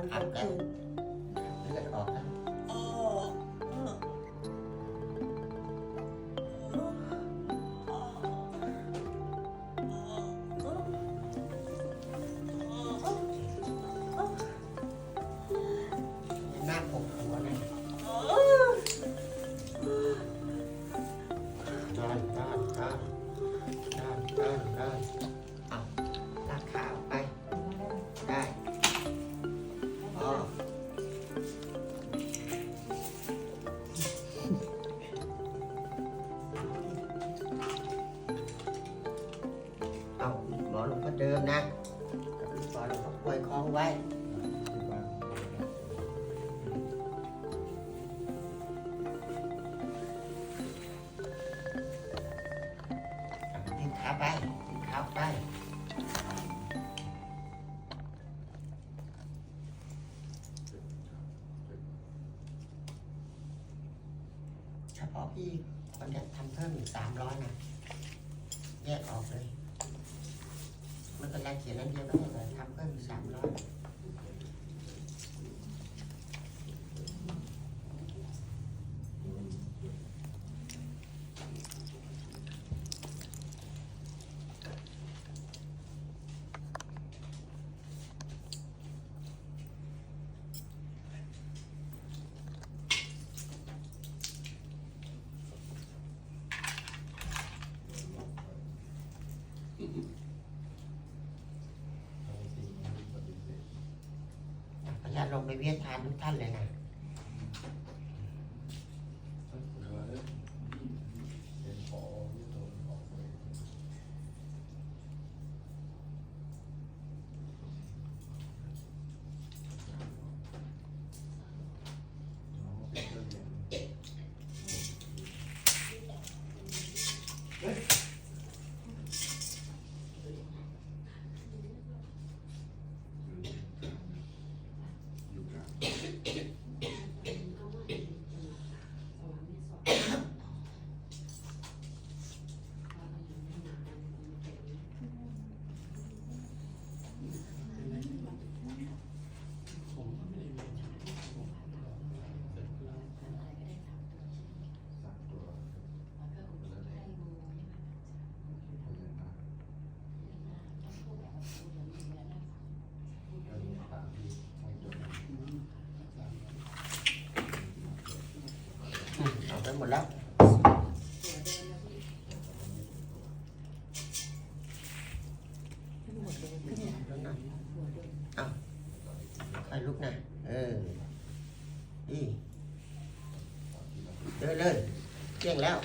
อนกลางคืนเลือดออกนะอ๋อเอออ๋อหน้าปกหัวเลยอ๋อด้านด้านด้านด้านด้านด้ เอาหมอหลวงพ่อเดิมนะหมอหลวงพ่อป่วยคล้องไว้ดึงขาไปดึงขาไปเฉพาะพี่คนเนี้ยทำเพิ่มอีกสามร้อยนะแยกออกเลย ไม่เป็นไรเขียนนั้นเดียวก็ได้เลยทำเราลงไปเวียนทานทุกท่านเลยนะอืมเอาไป หมดแล้วเอาค่อยลุกนะเออนี่เดินเลยเที่ยงแล้ว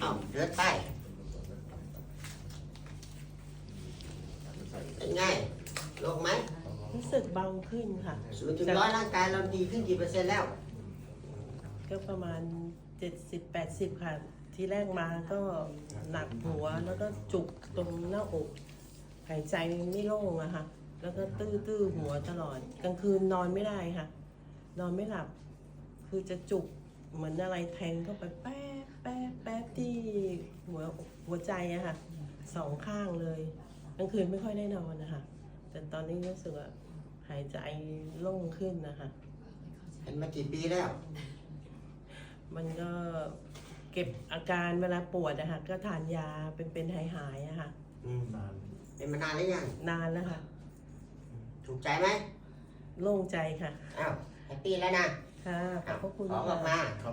เอาเดินไปเป็นไงลงไหมรู้ สึกเบาขึ้นค่ะ ศูนย์ถึงร้อยร่างกายเราดีขึ้นกี่เปอร์เซ็นต์แล้ว ก็ประมาณ 70-80 ค่ะ ที่แรกมาก็หนักหัวแล้วก็จุกตรงหน้าอก หายใจไม่โล่งอะค่ะ แล้วก็ตื้อตื้อหัวตลอด กลางคืนนอนไม่ได้ค่ะ นอนไม่หลับ คือจะจุกเหมือนอะไรแทงเข้าไปแป๊บแป๊บแป๊บที่หัวหัวใจอะค่ะสองข้างเลย กลางคืนไม่ค่อยได้นอนนะคะแต่ตอนนี้รู้สึกว่าหายใจโล่งขึ้นนะคะ เป็นมากี่ปีแล้ว มันก็เก็บอาการเวลาปวดนะคะก็ทานยาเป็นเป็นหายหายๆอะค่ะ อืมเป็นมานานหรือยังนานแล้วค่ะ ถูกใจไหมโล่งใจค่ะ อ้าวแฮปปี้แล้วนะค่ะขอบพระคุณขอออกค่ะ มา